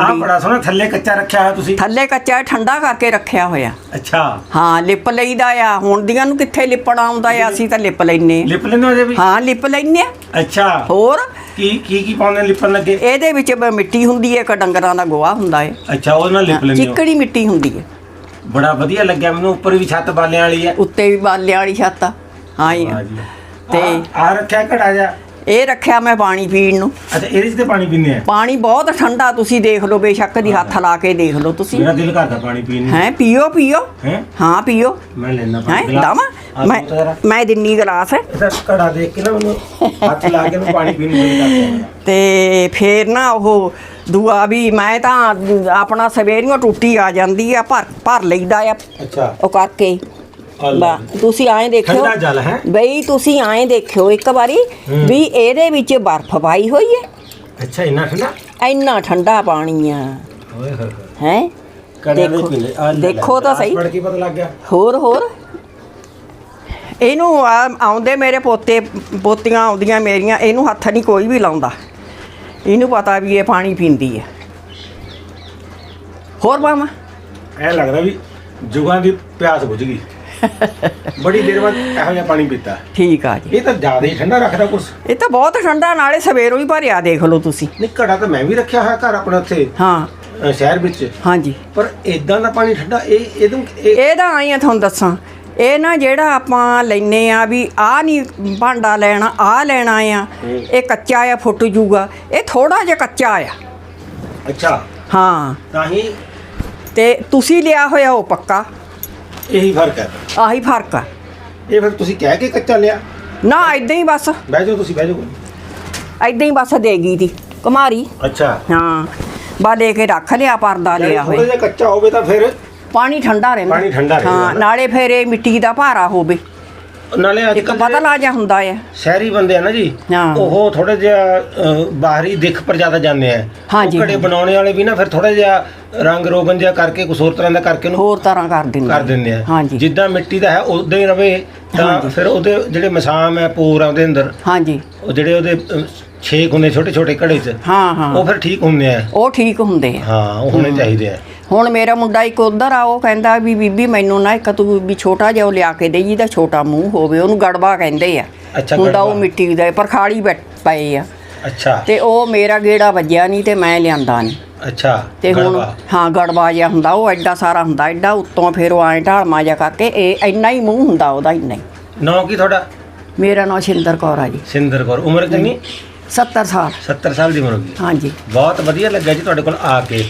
ਆਹ ਬੜਾ ਸੋਹਣਾ ਥੱਲੇ ਕੱਚਾ ਰੱਖਿਆ ਹੋਇਆ ਤੁਸੀਂ। ਥੱਲੇ ਕੱਚਾ ਠੰਡਾ ਕਰਕੇ ਰੱਖਿਆ ਹੋਇਆ। ਅੱਛਾ। ਹਾਂ ਲਿਪ ਲਈਦਾ ਆ। ਹੁਣ ਦੀਆਂ ਨੂੰ ਕਿੱਥੇ ਲਿਪਣਾ ਆਉਂਦਾ ਆ? ਅਸੀਂ ਤਾਂ ਲਿਪ ਲੈਨੇ ਲਿਪ ਲੈਂਦੇ ਹੋ ਜੇ ਵੀ? ਹਾਂ ਲਿਪ ਲੈਨੇ ਆ। ਅੱਛਾ। ਹੋਰ? ਕੀ ਕੀ ਕੀ ਪਾਉਂਦੇ ਲਿਪਣ ਲੱਗੇ? ਇਹਦੇ ਵਿੱਚ ਬ- ਮਿੱਟੀ ਹੁੰਦੀ ਹੈ ਇੱਕ ਡੰਗਰਾਂ ਦਾ ਗੋਹਾ ਹੁੰਦਾ ਹੈ ਅੱਛਾ ਉਹਦੇ ਨਾਲ ਲਿਪ ਲੈਂਦੇ ਹੋ? ਚਿੱਕੜੀ ਮਿੱਟੀ ਹੁੰਦੀ ਹੈ ਬੜਾ ਵਧੀਆ ਲੱਗਿਆ ਮੈਨੂੰ। ਉੱਪਰ ਵੀ ਛੱਤ ਬਾਲਿਆਂ ਵਾਲੀ ਹੈ ਉੱਤੇ ਵੀ ਬਾਲਿਆਂ ਵਾਲੀ ਛੱਤ ਆ। ਹਾਂ ਜੀ। ਤੇ- ਆ ਰੱਖਿਆ ਘੜਾ ਜਾ ਇਹ ਰੱਖਿਆ ਮੈਂ ਪਾਣੀ ਪੀਣ ਨੂੰ। ਅੱਛਾ ਇਹਦੇ 'ਚ ਤੇ ਪਾਣੀ ਪੀਂਦੇ ਆ? ਪਾਣੀ ਬਹੁਤ ਠੰਡਾ ਤੁਸੀਂ ਦੇਖ ਲਓ ਬੇਸ਼ੱਕ ਦੀ ਹੱਥ ਲਾ ਕੇ ਦੇਖ ਲਓ ਤੁਸੀਂ। ਮੇਰਾ ਦਿਲ ਕਰਦਾ ਪਾਣੀ ਪੀਣ ਨੂੰ। ਹੈ ਪੀਓ ਪੀਓ। ਹੈ? ਹਾਂ ਪੀਓ। ਮੈਂ ਲੈਣਾ ਹੈ ਪਾਣੀ ਗਲਾਸ। ਆ ਮੈਂ ਦੋ ਜ਼ਰਾ। ਮੈਂ ਦਿੰਨੀ ਗਲਾਸ। ਇਹਦਾ ਘੜਾ ਦੇਖ ਕੇ ਨਾ ਮੈਨੂੰ ਹੱਥ ਲਾ ਕੇ ਮੈਂ ਪਾਣੀ ਪੀਣ ਨੂੰ ਦਿਲ ਕਰਦਾ। ਤੇ ਫੇਰ ਨਾ ਉਹ ਦੂਆ ਵੀ ਮੈਂ ਤਾਂ ਆਪਣਾ ਸਵੇਰੀਓ ਟੁੱਟੀ ਆ ਜਾਂਦੀ ਆ ਭਰ ਭਰ ਲਈਦਾ ਆ। ਅੱਛਾ। ਉਹ ਕਰਕੇ। ਬਾ- ਤੁਸੀਂ ਐਂ ਦੇਖਿਓ। ਠੰਡਾ ਜਲ ਹੈ। ਬਈ ਤੁਸੀਂ ਐਂ ਦੇਖਿਓ ਇੱਕ ਵਾਰੀ। ਵੀ ਇਹਦੇ ਵਿੱਚ ਬਰਫ਼ ਪਾਈ ਹੋਈ ਹੈ। ਅੱਛਾ ਇੰਨਾ ਠੰਡਾ? ਇੰਨਾ ਠੰਡਾ ਪਾਣੀ ਆ। ਓਏ ਹੋਏ ਹੋਏ। ਹੈ? ਦੇਖੋ- ਤਾਂ ਸਹੀ। ਫੜ ਕੇ ਪਤਾ ਲੱਗ ਗਿਆ। ਹੋਰ ਹੋਰ? ਇਹਨੂੰ ਆਉਂਦੇ ਮੇਰੇ ਪੋਤੇ ਪੋਤੀਆਂ ਆਉਂਦੀਆਂ ਮੇਰੀਆਂ ਇਹਨੂੰ ਹੱਥ ਨਹੀਂ ਕੋਈ ਵੀ ਲਾਉਂਦਾ। ਇਹਨੂੰ ਪਤਾ ਵੀ ਇਹ ਪਾਣੀ ਪੀਂਦੀ ਹੈ। ਹੋਰ ਮਾਮਾ ਐ ਲੱਗਦਾ ਵੀ ਜੁਗਾਂ ਦੀ ਪਿਆਸ ਬੁਝ ਗਈ। ਬੜੀ ਦੇਰ ਬਾਅਦ ਇਹੋ ਜਿਹਾ ਪਾਣੀ ਪੀਤਾ। ਠੀਕ ਆ ਜੀ। ਇਹ ਤਾਂ ਜ਼ਿਆਦਾ ਹੀ ਠੰਡਾ ਰੱਖਦਾ ਕੁਛ। ਇਹ ਤਾਂ ਬਹੁਤ ਠੰਡਾ ਨਾਲੇ ਸਵੇਰੋਂ ਹੀ ਭਰਿਆ ਦੇਖ ਲਓ ਤੁਸੀਂ। ਨਹੀਂ ਘੜਾ ਤਾਂ ਮੈਂ ਵੀ ਰੱਖਿਆ ਹੋਇਆ ਘਰ ਆਪਣੇ ਉੱਥੇ ਹਾਂ। ਅ, ਸ਼ਹਿਰ ਵਿੱਚ। ਹਾਂਜੀ। ਪਰ ਇਦਾਂ ਦਾ ਪਾਣੀ ਠੰਡਾ ਇਹ ਇਹਦੋਂ ਇਹ ਇਹਦਾ ਆਈ ਆ ਤੁਹਾਨੂੰ ਦੱਸਾਂ। ਇਹ ਨਾ ਜਿਹੜਾ ਆਪਾਂ ਲੈਨੇ ਆ ਵੀ ਆ ਨਹੀਂ ਭਾਂਡਾ ਲੈਣਾ ਆ ਲੈਣਾ ਆ ਇਹ ਕੱਚਾ ਆ ਫੁੱਟ ਜੂਗਾ। ਇਹ ਥੋੜਾ ਜਿਹਾ ਕੱਚਾ ਆ। ਅੱਛਾ। ਹਾਂ। ਤਾਂ ਹੀ ਤੇ ਤੁਸੀਂ ਲਿਆ ਹੋਇਆ ਉਹ ਪੱਕਾ। ਇਹੀ ਫ਼ਰਕ ਹੈ। ਆਹੀ ਫ਼ਰਕ ਆ। ਇਹ ਫਿਰ ਤੁਸੀਂ ਕਹਿ ਕੇ ਕੱਚਾ ਲਿਆ? ਨਾ ਇਦਾਂ ਹੀ ਬਸ। ਬਹਿ ਜਾਓ ਤੁਸੀਂ ਬਹਿ ਜਾਓ। ਇਦਾਂ ਹੀ ਬਸ ਦੇਗੀ ਦੀ ਕੁਮਾਰੀ। ਅੱਛਾ। ਹਾਂ ਬਾ ਲੈ ਕੇ ਰੱਖ ਲਿਆ ਪਰਦਾ ਲਿਆ ਥੋੜਾ ਹੋਇਆ ਜਿਹਾ ਕੱਚਾ ਹੋਵੇ ਤਾਂ ਫਿਰ ਪਾਣੀ ਠੰਡਾ ਰਹਿੰਦਾ। ਪਾਣੀ ਠੰਡਾ ਰਹਿੰਦਾ ਹਾਂ। ਨਾਲੇ ਫਿਰ ਇਹ ਮਿੱਟੀ ਦਾ ਭਾਰਾ ਹੋਵੇ। ਨਾਲੇ ਅੱਜ ਇੱਕ ਕੱਲ੍ਹ ਬਦਲਾ ਜਿਹਾ ਹੁੰਦਾ ਆ। ਸ਼ਹਿਰੀ ਬੰਦੇ ਆ ਨਾ ਜੀ ਹਾਂ। ਉਹ ਥੋੜਾ ਜਿਹਾ ਅ, ਬਾਹਰੀ ਦਿੱਖ ਪਰ ਜ਼ਿਆਦਾ ਜਾਂਦੇ ਆ। ਹਾਂਜੀ, ਉਹ ਘੜੇ ਹਾਂਜੀ। ਬਣਾਉਣੇ ਵਾਲੇ ਵੀ ਨਾ ਫਿਰ ਥੋੜਾ ਜਿਹਾ ਰੰਗ ਰੋਗਨ ਜਿਹਾ ਕਰਕੇ ਕੁਝ ਹੋਰ ਤਰ੍ਹਾਂ ਦਾ ਕਰਕੇ ਉਹਨੂੰ ਹੋਰ ਤਰ੍ਹਾਂ ਕਰ ਦਿੰਦੇ ਕਰ ਦਿੰਦੇ ਆ। ਹਾਂਜੀ। ਜਿੱਦਾਂ ਮਿੱਟੀ ਦਾ ਹੈ ਉਦਾਂ ਹੀ ਰਵੇ ਤਾਂ। ਫਿਰ ਉਹਦੇ ਜਿਹੜੇ ਮਸਾਮ ਹੈ ਪੂਰ ਆ ਉਹਦੇ ਅੰਦਰ ਹਾਂਜੀ। ਉਹ ਜਿਹੜੇ ਉਹਦੇ ਅ, ਛੇਕ ਹੁੰਦੇ ਛੋਟੇ ਛੋਟੇ ਘੜੇ 'ਚ ਹਾਂ ਹਾਂ। ਉਹ ਫਿਰ ਠੀਕ ਹੁੰਦੇ ਆ। ਉਹ ਠੀਕ ਹੁੰਦੇ ਆ। ਹਾਂ ਉਹ ਹੋਣੇ ਚਾਹੀਦੇ ਆ। ਹੁਣ ਮੇਰਾ ਮੁੰਡਾ ਇੱਕ ਉਧਰ ਆ ਉਹ ਕਹਿੰਦਾ ਵੀ ਬੀਬੀ ਮੈਨੂੰ ਨਾ ਇੱਕ ਤੂੰ ਵੀ ਛੋਟਾ ਜਿਹਾ ਉਹ ਲਿਆ ਕੇ ਦੇ ਜਿਹਦਾ ਛੋਟਾ ਮੂੰਹ ਹੋਵੇ ਉਹਨੂੰ ਗੜਬਾ ਕਹਿੰਦੇ ਆ। ਅੱਛਾ, ਹੁੰਦਾ ਉਹ। ਮਿੱਟੀ ਦਾ ਪਰ ਖਾਲੀ ਬੈਠ ਪਏ ਆ। ਅੱਛਾ। ਤੇ ਉਹ ਮੇਰਾ ਗੇੜਾ ਵੱਜਿਆ ਨਹੀਂ ਤੇ ਮੈਂ ਲਿਆਂਦਾ ਨਹੀਂ। ਅੱਛਾ ਤੇ ਹੁਣ। ਹਾਂ ਗੜਬਾ ਜਿਹਾ ਹੁੰਦਾ ਉਹ ਐਡਾ ਸਾਰਾ ਹੁੰਦਾ ਐਡਾ ਉੱਤੋਂ ਫਿਰ ਉਹ ਐਂ ਢਾਲਮਾ ਜਿਹਾ ਕਰਕੇ ਇਹ ਇੰਨਾ ਹੀ ਮੂੰਹ ਹੁੰਦਾ ਉਹਦਾ ਇੰਨਾ ਹੀ। ਨਾਂ ਕੀ ਤੁਹਾਡਾ? ਮੇਰਾ ਨਾਮ ਸ਼ਿੰਦਰ ਕੌਰ ਆ ਜੀ। ਸਿੰਦਰ ਕੌਰ। ਉਮਰ ਕਿੰਨੀ? 70 ਸਾਲ। 70 ਸਾਲ ਦੀ ਉਮਰ ਹੋ ਗਈ। ਹਾਂਜੀ। ਬਹੁਤ ਵਧੀਆ ਲੱਗਾ ਜੀ ਤੁਹਾਡੇ ਕੋਲ ਆ ਕੇ।